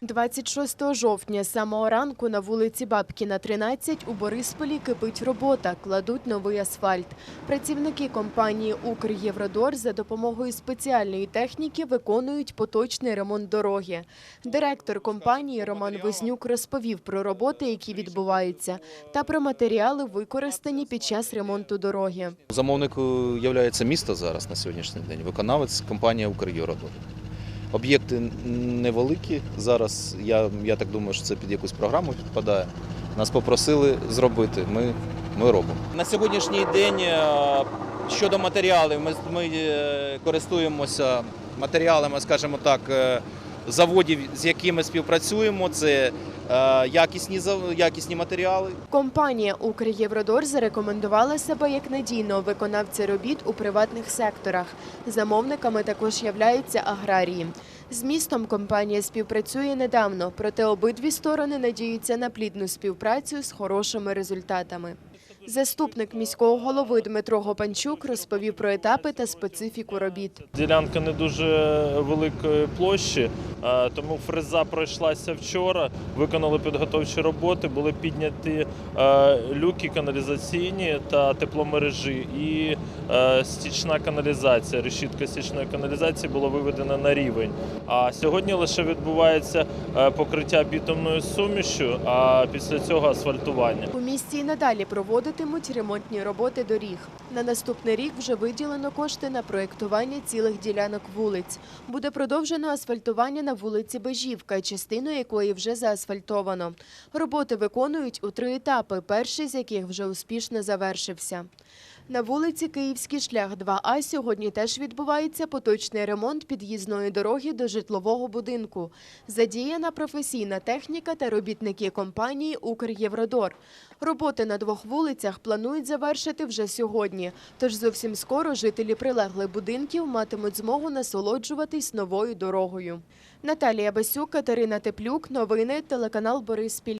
26 жовтня з самого ранку на вулиці Бабкіна, 13 у Борисполі кипить робота, кладуть новий асфальт. Працівники компанії «Укрєвродор» за допомогою спеціальної техніки виконують поточний ремонт дороги. Директор компанії Роман Вознюк розповів про роботи, які відбуваються, та про матеріали, використані під час ремонту дороги. Замовником є місто зараз на сьогоднішній день. Виконавець компанія «Укрєвродор». Об'єкти невеликі. Зараз я, я так думаю, що це під якусь програму підпадає. Нас попросили зробити. Ми, ми робимо. На сьогоднішній день е, щодо матеріалів, ми, ми е, користуємося матеріалами, скажімо так, е, заводів, з якими співпрацюємо. Це е, якісні, якісні матеріали. Компанія «Укрєвродор» зарекомендувала себе як надійного виконавця робіт у приватних секторах. Замовниками також являються аграрії. З містом компанія співпрацює недавно, проте обидві сторони надіються на плідну співпрацю з хорошими результатами. Заступник міського голови Дмитро Гопанчук розповів про етапи та специфіку робіт. Ділянка не дуже великої площі, тому фреза пройшлася вчора. Виконали підготовчі роботи, були підняті люки каналізаційні та тепломережі і стічна каналізація. Решітка стічної каналізації була виведена на рівень. А сьогодні лише відбувається покриття бітумною сумішю, а після цього асфальтування. У місті і надалі проводитимуть ремонтні роботи доріг. На наступний рік вже виділено кошти на проєктування цілих ділянок вулиць. Буде продовжено асфальтування на вулиці Бежівка, частину якої вже заасфальтовано. Роботи виконують у три етапи, перший з яких вже успішно завершився. На вулиці Київський шлях 2А сьогодні теж відбувається поточний ремонт під'їзної дороги до житлового будинку. Задіяна професійна техніка та робітники компанії «Укрєвродор». Роботи на двох вулицях планують завершити вже сьогодні. Тож зовсім скоро жителі прилеглих будинків матимуть змогу насолоджуватись новою дорогою. Наталія Басюк, Катерина Теплюк. Новини телеканал Бориспіль.